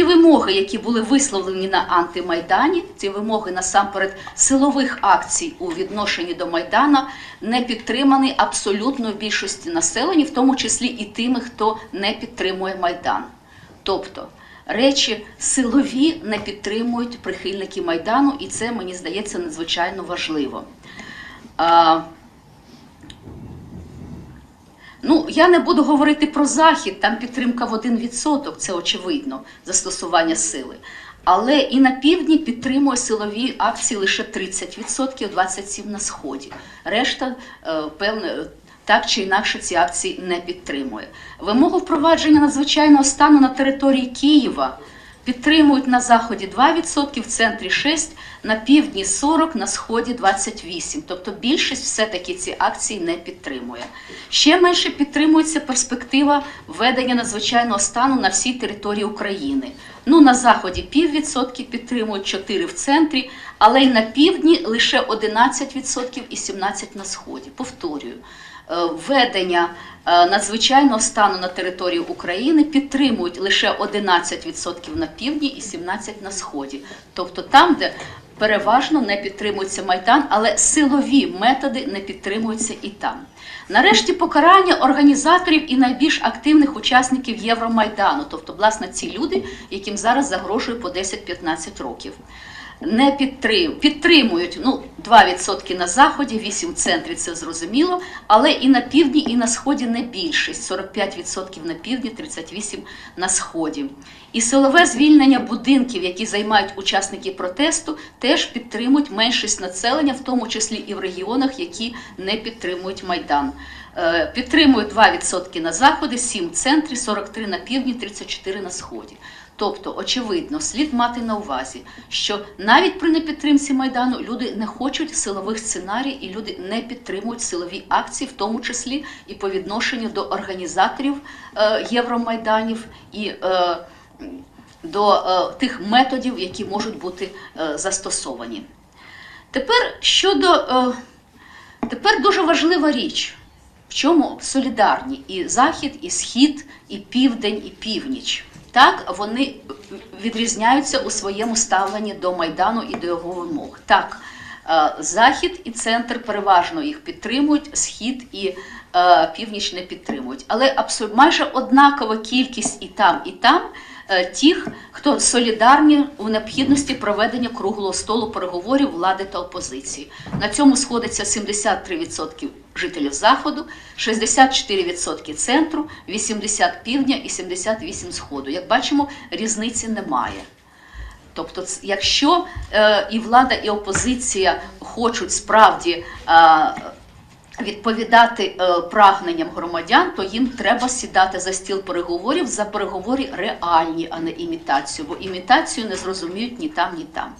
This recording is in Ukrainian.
ті вимоги, які були висловлені на антимайдані, ці вимоги насамперед силових акцій у відношенні до Майдана, не підтримані абсолютно в більшості населення, в тому числі і тими, хто не підтримує Майдан. Тобто речі силові не підтримують прихильники Майдану, і це мені здається надзвичайно важливо. Ну, я не буду говорити про захід, там підтримка в 1%, це очевидно, застосування сили. Але і на півдні підтримує силові акції лише 30%, 27% на сході. Решта, е, певне, так чи інакше ці акції не підтримує. Вимогу впровадження надзвичайного стану на території Києва підтримують на заході 2%, в центрі 6%, на півдні 40%, на сході 28%. Тобто більшість все-таки ці акції не підтримує. Ще менше підтримується перспектива введення надзвичайного стану на всій території України. Ну, на заході піввідсотки підтримують 4 в центрі, але й на півдні лише 11% і 17% на сході. Повторюю, е, введення е, надзвичайного стану на території України підтримують лише 11% на півдні і 17% на сході. Тобто там, де переважно не підтримується Майдан, але силові методи не підтримуються і там. Нарешті покарання організаторів і найбільш активних учасників Євромайдану, тобто, власне, ці люди, яким зараз загрожує по 10-15 років. Не підтрим... підтримують ну, 2% на заході, 8% в центрі, це зрозуміло, але і на півдні, і на сході не більшість 45% на півдні, 38% на сході. І силове звільнення будинків, які займають учасники протесту, теж підтримують меншість населення, в тому числі і в регіонах, які не підтримують Майдан. Е, Підтримують 2% на заході, 7% в центрі, 43% на півдні, 34% на сході. Тобто, очевидно, слід мати на увазі, що навіть при непідтримці Майдану люди не хочуть силових сценарій і люди не підтримують силові акції, в тому числі і по відношенню до організаторів е, Євромайданів і е, до е, тих методів, які можуть бути застосовані. Тепер щодо тепер дуже важлива річ, в чому солідарні і Захід, і Схід, і Південь, і Північ. Так, вони відрізняються у своєму ставленні до Майдану і до його вимог. Так, е, Захід і центр переважно їх підтримують, Схід і е, північ не підтримують. Але абсолютно майже однакова кількість і там, і там е, тих, хто солідарні у необхідності проведення круглого столу переговорів влади та опозиції. На цьому сходиться 73% жителів заходу, 64% центру, 80% півдня і 78% сходу. Як бачимо, різниці немає. Тобто, якщо е, і влада, і опозиція хочуть справді е, відповідати е, прагненням громадян, то їм треба сідати за стіл переговорів за переговори реальні, а не імітацію, бо імітацію не зрозуміють ні там, ні там.